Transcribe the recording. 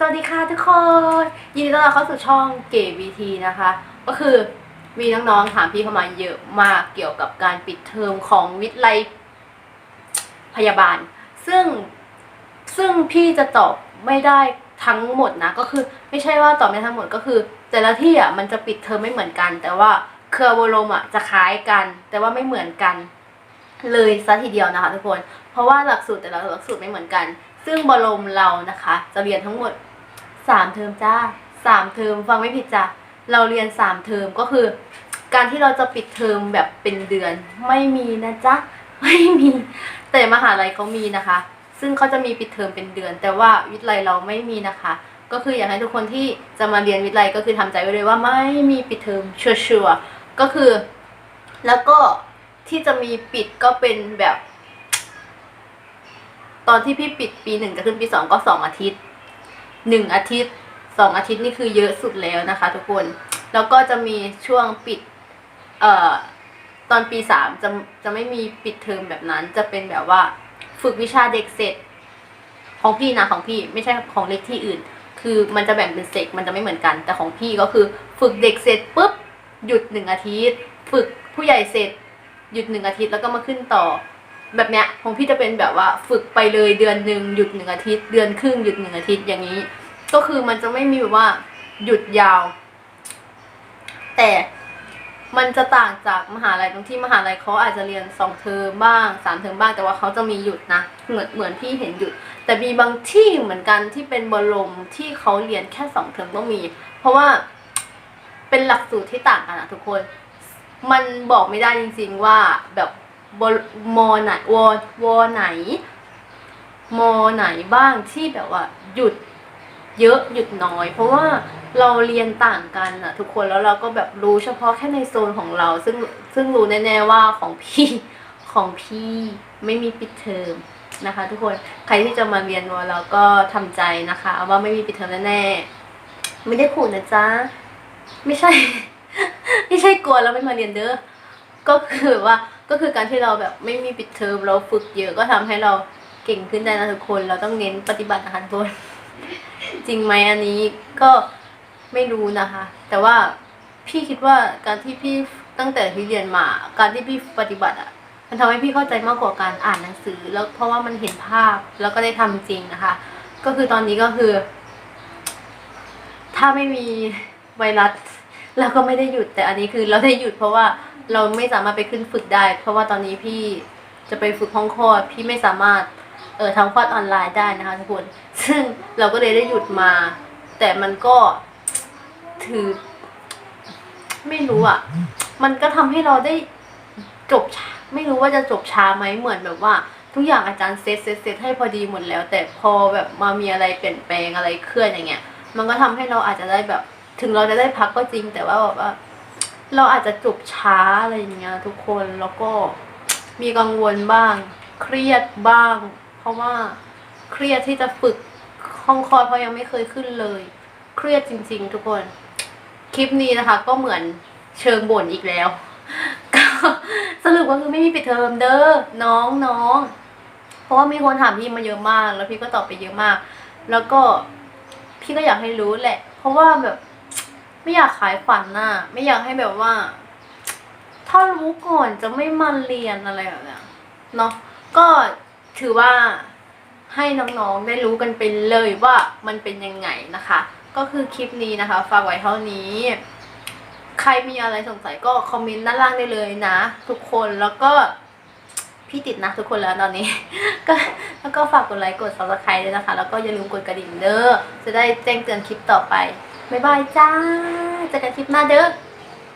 สวัสดีค่ะทุกคน ยินดีต้อนรับเข้าสู่ช่องเก๋วีทีนะคะ ก็คือมีน้องๆถามพี่เข้ามาเยอะมากเกี่ยวกับการปิดเทอมของวิทยาลัยพยาบาล ซึ่งซึ่งพี่จะตอบไม่ได้ทั้งหมดนะ ก็คือไม่ใช่ว่าตอบไม่ทั้งหมดก็คือ แต่ละที่อะมันจะปิดเทอมไม่เหมือนกัน แต่ว่าเครือวโรมอะจะคล้ายกัน แต่ว่าไม่เหมือนกัน เลยซะทีเดียวนะคะทุกคน เพราะว่าหลักสูตรแต่ละหลักสูตรไม่เหมือนกัน ซึ่งบรมเรานะคะ จะเรียนทั้งหมด สามเทอมจ้าสามเทอมฟังไม่ผิดจ้ะเราเรียนสามเทอมก็คือ การที่เราจะปิดเทอมแบบเป็นเดือนไม่มีนะจ๊ะไม่มีแต่มหาลัยเขามีนะคะ ซึ่งเขาจะมีปิดเทอมเป็นเดือน แต่ว่าวิทยาลัยเราไม่มีนะคะ ก็คืออยากให้ทุกคนที่จะมาเรียนวิทยาลัยก็คือทำใจไว้เลยว่าไม่มีปิดเทอมชัวร์ๆก็คือ แล้วก็ที่จะมีปิดก็เป็นแบบ ตอนที่พี่ปิดปีหนึ่งจะขึ้นปีสองก็สองอาทิตย์ หนึ่งอาทิตย์สองอาทิตย์นี่คือเยอะสุดแล้วนะคะ ทุกคน แล้วก็จะมีช่วงปิด เอ่อ ตอนปีสามจะจะไม่มีปิดเทอมแบบนั้น จะเป็นแบบว่าฝึกวิชาเด็กเสร็จ ของพี่นะของพี่ไม่ใช่ของเล็กที่อื่น คือมันจะแบ่งเป็นเซกมันจะไม่เหมือนกัน แต่ของพี่ก็คือ ฝึกเด็กเสร็จปุ๊บหยุดหนึ่งอาทิตย์ ฝึกผู้ใหญ่เสร็จหยุดหนึ่งอาทิตย์แล้วก็มาขึ้นต่อ แบบเนี้ยของพี่จะเป็นแบบว่าฝึกไปเลยเดือนหนึ่งหยุดหนึ่งอาทิตย์ เดือนครึ่งหยุดหนึ่งอาทิตย์อย่างนี้ ก็คือมันจะไม่มีแบบว่าหยุดยาว แต่มันจะต่างจากมหาลัยตรงที่มหาลัยเขาอาจจะเรียนสองเทอมบ้างสามเทอมบ้างแต่ว่าเขาจะมีหยุดนะเหมือนเหมือนพี่เห็นหยุด แต่มีบางที่เหมือนกันที่เป็นบรมที่เขาเรียนแค่สองเทอมก็มี เพราะว่าเป็นหลักสูตรที่ต่างกันอะทุกคน มันบอกไม่ได้จริง ๆว่าแบบ บมอไหนวอวอไหนมอไหนบ้างที่แบบว่า หยุดเยอะหยุดน้อย เพราะว่าเราเรียนต่างกันอะทุกคนแล้วเราก็แบบรู้เฉพาะแค่ในโซนของเรา ซึ่งซึ่งรู้แน่ๆว่าของพี่ของพี่ไม่มีปิดเทอมนะคะ ทุกคนใครที่จะมาเรียนวอเราก็ทำใจนะคะว่าไม่มีปิดเทอมแน่ๆไม่ได้ขู่นะจ๊ะไม่ใช่ ไม่ใช่กลัวแล้วไม่มาเรียนเด้อก็คือว่า ก็คือการที่เราแบบไม่มีปิดเทอมเราฝึกเยอะก็ทำให้เราเก่งขึ้นได้นะทุกคน เราต้องเน้นปฏิบัตินะคะทุกคนจริงไหมอันนี้ก็ไม่รู้นะคะ แต่ว่าพี่คิดว่าการที่พี่ตั้งแต่ที่เรียนมา การที่พี่ปฏิบัติอะมันทำให้พี่เข้าใจมากกว่าการอ่านหนังสือ แล้วเพราะว่ามันเห็นภาพแล้วก็ได้ทำจริงนะคะ ก็คือตอนนี้ก็คือ ถ้าไม่มีไวรัสเราก็ไม่ได้หยุดแต่อันนี้คือเราได้หยุดเพราะว่า เราไม่สามารถไปขึ้นฝึกได้ เพราะว่าตอนนี้พี่จะไปฝึกห้องคลอดพี่ไม่สามารถเออทำคลอดออนไลน์ได้นะคะทุกคน ซึ่งเราก็เลยได้หยุดมา แต่มันก็ถือ ไม่รู้อะ มันก็ทำให้เราได้จบ ไม่รู้ว่าจะจบช้าไหมเหมือนแบบว่า ทุกอย่างอาจารย์เซตเซตเซตให้พอดีหมดแล้ว แต่พอแบบมามีอะไรเปลี่ยนแปลงอะไรเคลื่อนอย่างเงี้ย มันก็ทำให้เราอาจจะได้แบบ ถึงเราจะได้พักก็จริง แต่ว่าแบบว่า เราอาจจะจบช้าอะไรอย่างเงี้ยทุกคนแล้วก็มีกังวลบ้าง เครียดบ้าง เพราะว่าเครียดที่จะฝึกห้องคอดเพราะยังไม่เคยขึ้นเลย เครียดจริง ๆ ทุกคน คลิปนี้นะคะ ก็เหมือนเชิงบ่นอีกแล้วก็สรุปก็คือไม่มีปิดเทอมเด้อน้องน้องเพราะว่ามีคนถามพี่มาเยอะมาก แล้วพี่ก็ตอบไปเยอะมาก แล้วก็พี่ก็อยากให้รู้แหละ เพราะว่าแบบ ไม่อยากขายฝันน่ะ ไม่อยากให้แบบว่า ถ้ารู้ก่อนจะไม่มาเรียนอะไรแบบเนี้ยเนาะก็ถือว่าให้น้องๆได้รู้กันไปเลยว่ามันเป็นยังไงนะคะ ก็คือคลิปนี้นะคะ ฝากไว้เท่านี้ ใครมีอะไรสงสัยก็คอมเมนต์ด้านล่างได้เลยนะ ทุกคนแล้วก็พี่ติดนะทุกคนแล้วตอนนี้ ก็แล้วก็ฝากกดไลค์กด subscribe ด้วยนะคะ แล้วก็อย่าลืมกดกระดิ่งเด้อจะได้แจ้งเตือนคลิปต่อไป บ๊ายบายจ้าเจอกันคลิปหน้าเด้อ